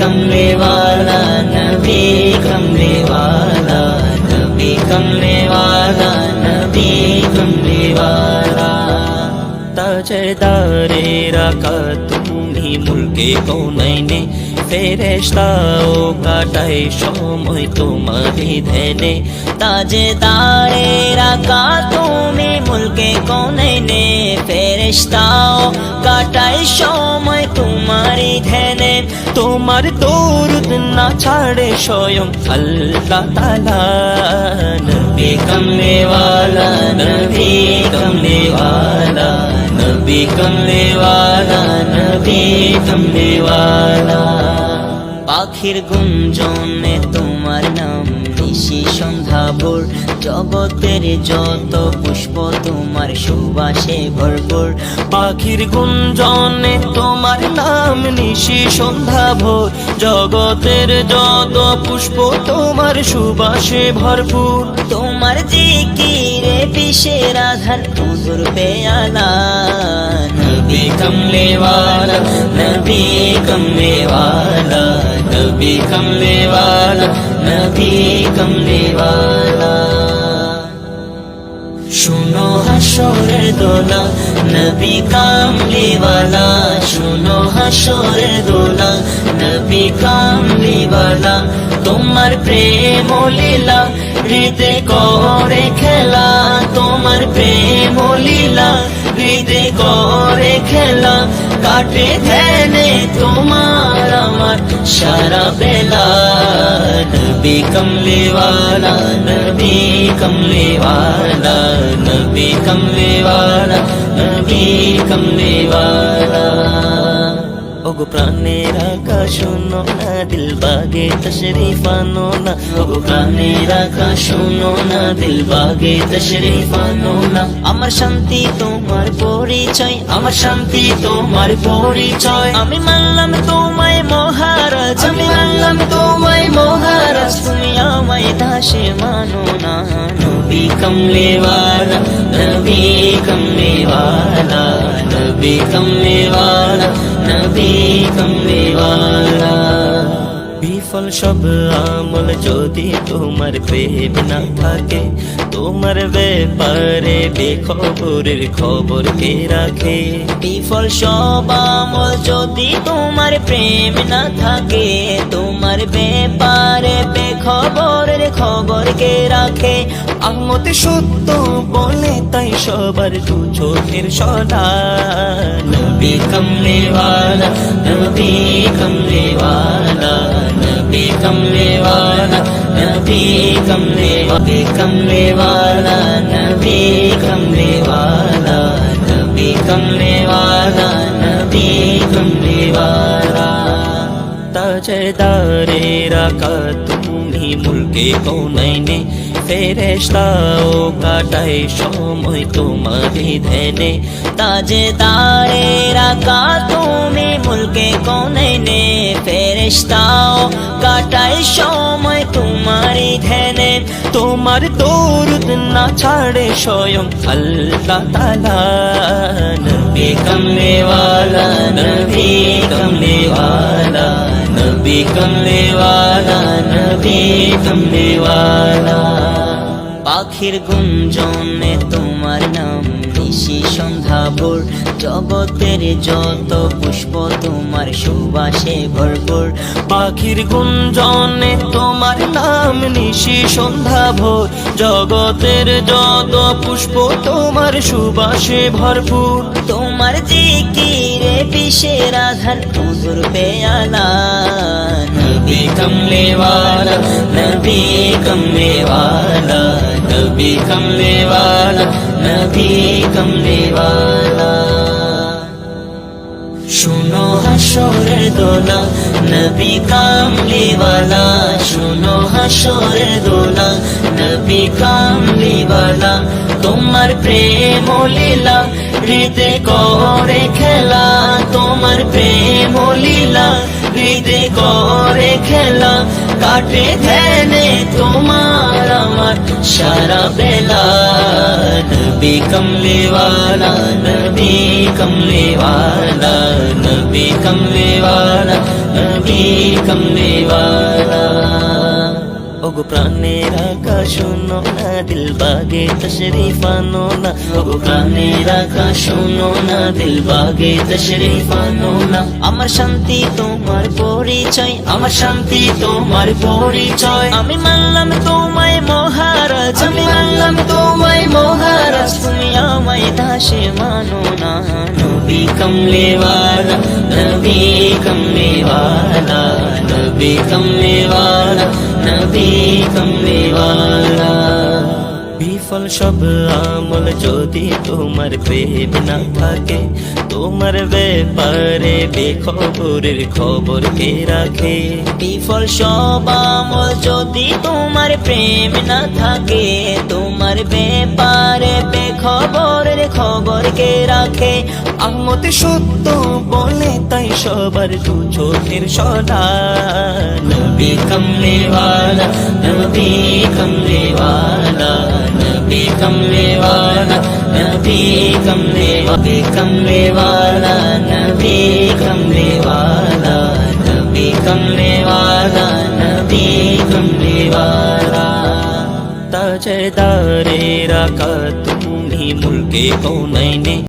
कमले वाला नबी कमले वाला नबी कमले वाला नबी कमले वाला তাজদারে রাখা তুমি মুলকে কোনাইনে ফেরেশতাও কাটায় সময় তোমারই ধ্যানে তাজদারে রাখা তুমি মুলকে কোনাইনে ফেরেস্তাও কাটায় সময় তোমারই ধ্যানে। তোমার দৌরুদ না ছাড়ে স্বয়ং আল্লাহ তালা নবী কমলেওয়ালা নবী কমলেওয়ালা নবী কমলেওয়ালা নবী কমলেওয়ালা। পাখির গুঞ্জনে তোমার নাম নিশি সন্ধ্যা ভোর জগতের যত পুষ্প তোমার সুবাসে ভরপুর পাখির গুঞ্জনে তোমার নাম নিশি সন্ধ্যা ভোর জগতের যত পুষ্প তোমার সুবাসে ভরপুর তোমার জিকিরে বিশের আধার মধুর পেয়ালা নবী কমলে वाला नबी कमले वाला नबी कमले वाला নবী কমলেওয়ালা শুনো হাসরের দোলা নবী কামলিওয়ালা শুনো হাসরের দোলা নবী কামলিওয়ালা তোমার প্রেম লীলা হৃদে করে খেলা তোমার প্রেম লীলা হৃদে করে কাটে ধ্যানে তোমার আমার সারা বেলা নবী কমলেওয়ালা নবী কমলেওয়ালা নবী কমলেওয়ালা নবী কমলেওয়ালা ওগো প্রাণের আকাশ শোনো না, দিল বাগে তশরিফানো না। ওগো প্রাণের আকাশ শোনো না, দিল বাগে তশরিফানো না। আমার শান্তি তোমার পরিচয়, আমার শান্তি তোমার পরিচয়। আমি মানলাম তোমায় মহারাজ, আমি মানলাম তোমায় মহারাজ। তুমি আমায় দাসে মানো না নবী কমলে কমলেওয়ালা নবী কমলেওয়ালা। നബി കമ്മേവാള നബി കമ്മേവാള वाला नबी कमले वाला বিফল সব আমল যদি তোমার প্রেম না থাকে তোমার ব্যাপারে বেখবরের খবর কে রাখে বিফল সব আমল যদি তোমার প্রেম না থাকে তোমার ব্যাপারে বেখবরের খবর কে রাখে আহমদ সত্য বলে তাই সবার দু চোখের সদা নবী কমলে वाला नबी कमले वाला कमले वा नवि कमले वा कमले वा न वि कमले वा कमले वा न वि कमले वा चेदारेरा का तु को नैने ফেরেশতাও কাটাই সময় তোমারই ধ্যানে। তাজে দাঁড়ে রাখা তুমি মুলকে কোনে নে। ফেরেশতাও কাটাই সময় তোমারি ধ্যানে। তোমার দৌরুদ না ছাড়ে স্বয়ং আল্লাহ তালা নবী কমলেওয়ালা নবী কমলেওয়ালা নবী কমলেওয়ালা নবী কমলেওয়ালা। পাখির গুঞ্জনে তোমার নাম নিশি সন্ধ্যা ভোর জগতের যত পুষ্প তোমার সুবাসে ভরপুর পাখির গুঞ্জনে তোমার নাম নিশি সন্ধ্যা ভোর জগতের যত পুষ্প তোমার সুবাসে ভরপুর তোমার জিকিরে বিশের আধার মধুর পেয়ালা নবী কমলে वाला नबी कमले वाला नबी कमले वाला नबी कमले वाला শুনো হাসরের দোলা নবী কামলিওয়ালা শুনো হাসরের দোলা নবী কামলিওয়ালা তোমার প্রেম ও লীলা হৃদয় করে খেলা তোমার প্রেম ও লীলা হৃদয় করে খেলা কাটে ধ্যানে তোমার আমার সারা বেলা कमलेवाना नबी कमलेवाना नबी लेवाना नबी कमलेवा ওগো প্রাণের আকাশ শোনো না, দিল বাগে তশরিফ আনো না। ওগো প্রাণের আকাশ শোনো না, দিল বাগে তশরিফ আনো না। আমার শান্তি তোমার পরিচয়, আমার শান্তি তোমার পরিচয়। আমি মানলাম তোমায় মহারাজ, আমি মানলাম তোমায় মহারাজ। তুমি আমায় দাসে মানো না। ेवाल न भीकं लेवाला न भविकं लेवा न भीकं लेवाला বিফল সব আমল যদি তোমার প্রেম না থাকে। তোমার ব্যাপারে বেখবরের খবর কে রাখে? বিফল সব আমল যদি তোমার প্রেম না থাকে, তোমার ব্যাপারে বেখবরের খবর কে রাখে? আহমদ সত্য বলে তাই সবার দু চোখের সদা। নবী কমলেওয়ালা নবী কমলেওয়ালা। पि कमलेवाला न पी कमले कपि कमले वा नवि कमलेवाला कपि कमले वा न पी कमलेवाला च तारेरा कु मुल्के कौनैने